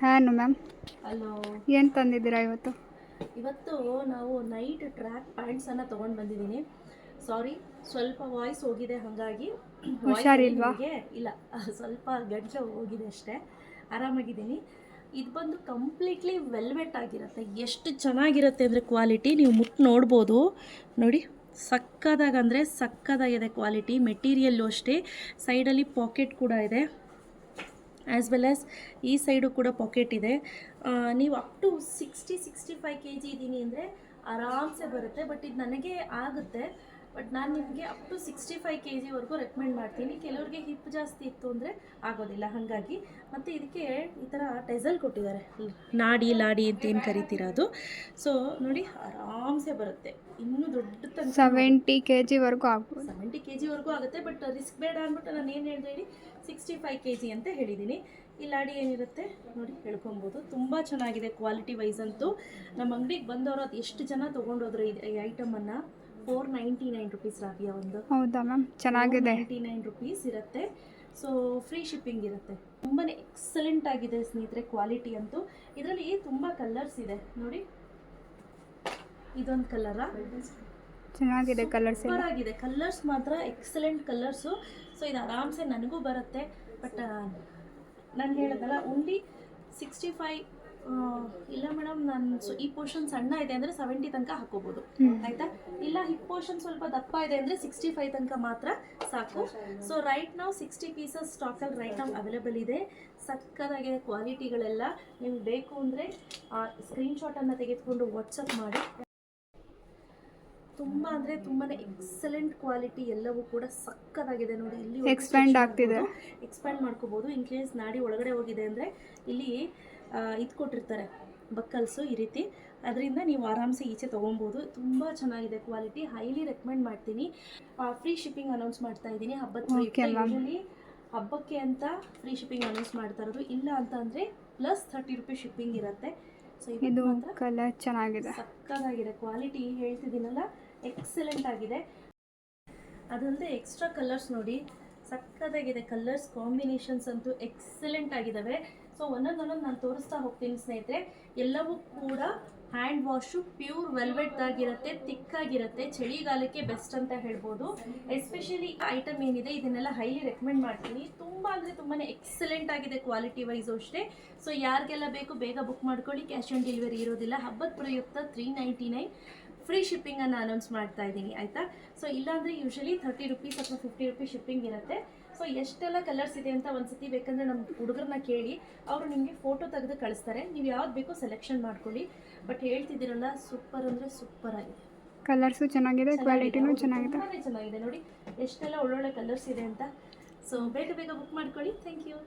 ಹಾನು ma'am? Hello. ಏನು ತಂದಿದ್ದೀರಾ ಇವತ್ತು? ಇವತ್ತು ನಾವು ನೈಟ್ ಟ್ರ್ಯಾಕ್ ಪ್ಯಾಂಟ್ಸನ್ನು ತೊಗೊಂಡು ಬಂದಿದ್ದೀನಿ. ಸಾರಿ ಸ್ವಲ್ಪ ವಾಯ್ಸ್ ಹೋಗಿದೆ ಹಾಗಾಗಿ ಹುಷಾರಿಲ್ವಾ? ಇಲ್ಲ ಸ್ವಲ್ಪ ಗಂಟಲು ಹೋಗಿದೆ ಅಷ್ಟೇ. ಆರಾಮಾಗಿದ್ದೀನಿ. ಇದು ಬಂದು ಕಂಪ್ಲೀಟ್ಲಿ ವೆಲ್ವೆಟ್ ಆಗಿರುತ್ತೆ. ಎಷ್ಟು ಚೆನ್ನಾಗಿರುತ್ತೆ ಅಂದರೆ ಕ್ವಾಲಿಟಿ ನೀವು ಮುಟ್ಟು ನೋಡ್ಬೋದು. ನೋಡಿ ಸಕ್ಕದಾಗ ಅಂದರೆ ಸಕ್ಕದಾಗಿದೆ ಕ್ವಾಲಿಟಿ ಮೆಟೀರಿಯಲ್ಲು ಅಷ್ಟೇ. ಸೈಡಲ್ಲಿ ಪಾಕೆಟ್ ಕೂಡ ಇದೆ. ಆ್ಯಸ್ ವೆಲ್ ಆ್ಯಸ್ ಈ ಸೈಡು ಕೂಡ ಪಾಕೆಟ್ ಇದೆ. ನೀವು up to sixty sixty five K G ಇದ್ದೀನಿ ಅಂದರೆ ಆರಾಮ್ಸೆ ಬರುತ್ತೆ ಬಟ್ ಇದು ನನಗೆ ಆಗುತ್ತೆ. ಬಟ್ ನಾನು ನಿಮಗೆ up to sixty five K ಜಿವರೆಗೂ recommend ಮಾಡ್ತೀನಿ. ಕೆಲವ್ರಿಗೆ ಹಿಪ್ ಜಾಸ್ತಿ ಇತ್ತು ಅಂದರೆ ಆಗೋದಿಲ್ಲ. ಹಾಗಾಗಿ ಮತ್ತು ಇದಕ್ಕೆ ಈ ಥರ ಟೆಸಲ್ ಕೊಟ್ಟಿದ್ದಾರೆ. ನಾಡಿ ಲಾಡಿ ಅಂತ ಏನು ಕರಿತೀರ ಅದು. ಸೊ ನೋಡಿ ಆರಾಮ್ಸೆ ಬರುತ್ತೆ. ಇನ್ನೂ ದೊಡ್ಡ ತನಕ ಸೆವೆಂಟಿ ಕೆ ಜಿವರೆಗೂ ಆಗ್ಬೋದು. ಸೆವೆಂಟಿ ಕೆ ಜಿವರೆಗೂ ಆಗುತ್ತೆ. ಬಟ್ ರಿಸ್ಕ್ ಬೇಡ ಅಂದ್ಬಿಟ್ಟು ನಾನು ಏನು ಹೇಳಿದೆ ಹೇಳಿ ಸಿಕ್ಸ್ಟಿ ಫೈವ್ ಕೆ ಜಿ ಅಂತ ಹೇಳಿದ್ದೀನಿ. ಈ ಲಾಡಿ ಏನಿರುತ್ತೆ ನೋಡಿ ಹೇಳ್ಕೊಬೋದು. ತುಂಬ ಚೆನ್ನಾಗಿದೆ ಕ್ವಾಲಿಟಿ ವೈಸ್ ಅಂತೂ. ನಮ್ಮ ಅಂಗಡಿಗೆ ಬಂದವರು ಅದು ಎಷ್ಟು ಜನ ತೊಗೊಂಡೋದ್ರು ಈ ಈ ಐಟಮನ್ನು ಫೋರ್ ನೈಂಟಿ ನೈನ್ ರುಪೀಸ್ ರಾಗಿಯ ಒಂದು. ಹೌದಾ ಮ್ಯಾಮ್? ಚೆನ್ನಾಗಿದೆ. ನೈಂಟಿ ನೈನ್ ರುಪೀಸ್ ಇರುತ್ತೆ. ಸೊ ಫ್ರೀ ಶಿಪ್ಪಿಂಗ್ ಇರುತ್ತೆ. ತುಂಬಾ ಎಕ್ಸಲೆಂಟ್ ಆಗಿದೆ ಸ್ನೇಹಿತರೆ ಕ್ವಾಲಿಟಿ ಅಂತೂ. ಇದರಲ್ಲಿ ತುಂಬ ಕಲರ್ಸ್ ಇದೆ. ನೋಡಿ. ಇದೊಂದು ಕಲರಾ ಚೆನ್ನಾಗಿದೆ ಕಲರ್ಸ್ ಸೂಪರ್ ಆಗಿದೆ. ಕಲರ್ಸ್ ಮಾತ್ರ ಎಕ್ಸಲೆಂಟ್ ಕಲರ್ಸು ಸೊ ಇದು ಆರಾಮ್ಸೆ ನನಗೂ ಬರುತ್ತೆ. ಬಟ್ ನಾನು ಹೇಳಿದಲ್ಲ ಓನ್ಲಿ ಸಿಕ್ಸ್ಟಿ ಫೈವ್ ಇಲ್ಲ ಮೇಡಮ್ ನಾನು ಸೊ ಈ ಪೋರ್ಷನ್ ಸಣ್ಣ ಇದೆ ಅಂದ್ರೆ ಸೆವೆಂಟಿ ತನಕ ಹಾಕೋಬಹುದು ಆಯ್ತಾ? ಇಲ್ಲ ಹಿಪ್ ಪೋರ್ಷನ್ ಸ್ವಲ್ಪ ದಪ್ಪ ಇದೆ ಅಂದ್ರೆ ಸಿಕ್ಸ್ಟಿ ಫೈವ್ ತನಕ ಮಾತ್ರ ಸಾಕು. ಸೊ ರೈಟ್ ನಾವು ಸಿಕ್ಸ್ಟಿ ಪೀಸಸ್ ಸ್ಟಾಕಲ್ಲಿ ರೈಟ್ ನಾವು ಅವೈಲೇಬಲ್ ಇದೆ. ಸಕ್ಕದಾಗಿದೆ ಕ್ವಾಲಿಟಿಗಳೆಲ್ಲ ನಿಮ್ಗೆ ಬೇಕು ಶಾಟ್ ಅನ್ನ ತೆಗೆದುಕೊಂಡು ವಾಟ್ಸಪ್ ಮಾಡಿ. ತುಂಬ ಅಂದ್ರೆ ತುಂಬಾನೇ ಎಕ್ಸಲೆಂಟ್ ಕ್ವಾಲಿಟಿ ಎಲ್ಲವೂ ಕೂಡ ಸಕ್ಕದಾಗಿದೆ ನೋಡಿ. ಇಲ್ಲಿ ಎಕ್ಸ್ಪ್ಯಾಂಡ್ ಆಗ್ತಿದೆ. ಎಕ್ಸ್ಪ್ಯಾಂಡ್ ಮಾಡ್ಕೋಬೋದು. ಇನ್ ಕೇಸ್ ನಾಡಿ ಒಳಗಡೆ ಹೋಗಿದೆ ಅಂದ್ರೆ ಇಲ್ಲಿ ಇದು ಕೊಟ್ಟಿರ್ತಾರೆ. ಬಕ್ಕಲ್ಸು ಈ ರೀತಿ. ಅದರಿಂದ ನೀವು ಆರಾಮ್ಸೆ ಈಚೆ ತೊಗೊಬೋದು. ತುಂಬ ಚೆನ್ನಾಗಿದೆ ಕ್ವಾಲಿಟಿ. ಹೈಲಿ ರೆಕಮೆಂಡ್ ಮಾಡ್ತೀನಿ. ಫ್ರೀ ಶಿಪ್ಪಿಂಗ್ ಅನೌನ್ಸ್ ಮಾಡ್ತಾ ಇದ್ದೀನಿ. ಹಬ್ಬದ ಯೂಶಲಿ ಹಬ್ಬಕ್ಕೆ ಅಂತ ಫ್ರೀ ಶಿಪ್ಪಿಂಗ್ ಅನೌನ್ಸ್ ಮಾಡ್ತಾ ಇರೋದು. ಇಲ್ಲ ಅಂತ ಅಂದರೆ ಪ್ಲಸ್ ಥರ್ಟಿ ರುಪೀಸ್ ಶಿಪ್ಪಿಂಗ್ ಇರುತ್ತೆ. ಸೊ ಇದು ಕಲರ್ ಚೆನ್ನಾಗಿದೆ. ಸಕ್ಕದಾಗಿದೆ ಕ್ವಾಲಿಟಿ ಹೇಳ್ತಿದ್ದೀನಲ್ಲ ಎಕ್ಸಲೆಂಟ್ ಆಗಿದೆ. ಅದಲ್ಲದೆ ಎಕ್ಸ್ಟ್ರಾ ಕಲರ್ಸ್ ನೋಡಿ. ಸಕ್ಕದಾಗಿದೆ ಕಲರ್ಸ್ ಕಾಂಬಿನೇಷನ್ಸ್ ಅಂತೂ ಎಕ್ಸಲೆಂಟ್ ಆಗಿದ್ದಾವೆ ಸೊ ಒಂದೊಂದು ಒಂದೊಂದು ನಾನು ತೋರಿಸ್ತಾ ಹೋಗ್ತೀನಿ ಸ್ನೇಹಿತರೆ. ಎಲ್ಲವೂ ಕೂಡ ಹ್ಯಾಂಡ್ ವಾಶು ಪ್ಯೂರ್ ವೆಲ್ವೆಟ್ ಆಗಿರುತ್ತೆ ತಿಕ್ಕಾಗಿರುತ್ತೆ ಚಳಿಗಾಲಕ್ಕೆ ಬೆಸ್ಟ್ ಅಂತ ಹೇಳ್ಬೋದು. ಎಸ್ಪೆಷಲಿ ಐಟಮ್ ಏನಿದೆ, ಇದನ್ನೆಲ್ಲ ಹೈಲಿ ರೆಕಮೆಂಡ್ ಮಾಡ್ತೀನಿ. ತುಂಬ ಅಂದರೆ ತುಂಬಾ ಎಕ್ಸಲೆಂಟ್ ಆಗಿದೆ ಕ್ವಾಲಿಟಿ ವೈಸು ಅಷ್ಟೇ. ಸೊ ಯಾರಿಗೆಲ್ಲ ಬೇಕು, ಬೇಗ ಬುಕ್ ಮಾಡ್ಕೊಳ್ಳಿ. ಕ್ಯಾಶ್ ಆನ್ ಡೆಲಿವರಿ ಇರೋದಿಲ್ಲ. ಹಬ್ಬದ ಪ್ರಯುಕ್ತ ತ್ರೀ ನೈಂಟಿ ನೈನ್ ಫ್ರೀ ಶಿಪ್ಪಿಂಗನ್ನು ಅನೌನ್ಸ್ ಮಾಡ್ತಾ ಇದ್ದೀನಿ, ಆಯಿತಾ? ಸೊ ಇಲ್ಲಾಂದರೆ ಯೂಶಲಿ ಥರ್ಟಿ ರುಪೀಸ್ ಅಥವಾ ಫಿಫ್ಟಿ ರುಪೀಸ್ ಶಿಪ್ಪಿಂಗ್ ಇರುತ್ತೆ. ಸೊ ಎಷ್ಟೆಲ್ಲ ಕಲರ್ಸ್ ಇದೆ ಅಂತ ಒಂದ್ಸತಿ ಬೇಕಂದ್ರೆ ನಮ್ಮ ಹುಡುಗರನ್ನ ಕೇಳಿ ಅವರು ನಿಮಗೆ ಫೋಟೋ ತೆಗೆದು ಕಳಿಸ್ತಾರೆ. ನೀವು ಯಾವ್ದು ಬೇಕೋ ಸೆಲೆಕ್ಷನ್ ಮಾಡ್ಕೊಳ್ಳಿ. ಬಟ್ ಹೇಳ್ತಿದ್ದೀರಲ್ಲ ಸೂಪರ್ ಅಂದ್ರೆ ಸೂಪರ್ ಆಗಿದೆ. ಕಲರ್ಸು ಚೆನ್ನಾಗಿದೆ ಕ್ವಾಲಿಟಿನೂ ಚೆನ್ನಾಗಿದೆ. ಚೆನ್ನಾಗಿದೆ. ನೋಡಿ ಎಷ್ಟೆಲ್ಲ ಒಳ್ಳೊಳ್ಳೆ ಕಲರ್ಸ್ ಇದೆ ಅಂತ. ಸೊ ಬೇಗ ಬೇಗ ಬುಕ್ ಮಾಡ್ಕೊಳ್ಳಿ. Thank you